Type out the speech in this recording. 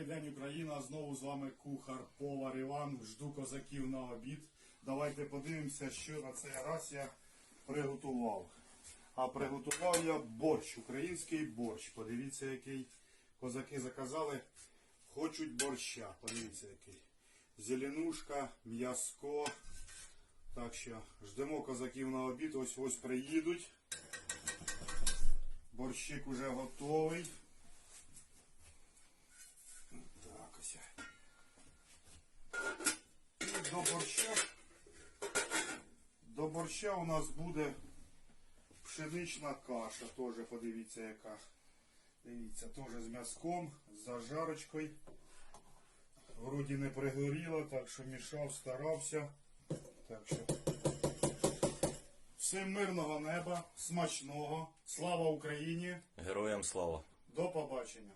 Добрий день, Україна! Знову з вами кухар повар Іван. Жду козаків на обід. Давайте подивимося, що на цей раз я приготував. А приготував я борщ, український борщ. Подивіться, який козаки заказали. Хочуть борща. Подивіться, який. Зеленушка, м'яско. Так що ждемо козаків на обід. Ось ось приїдуть. Борщик уже готовий. Борща. До борща у нас буде пшенична каша. Теж подивіться яка. Дивіться, теж з м'язком, з зажарочкою. Вроді не пригоріло, так що мішав, старався. Так що. Всім мирного неба, смачного. Слава Україні! Героям слава! До побачення!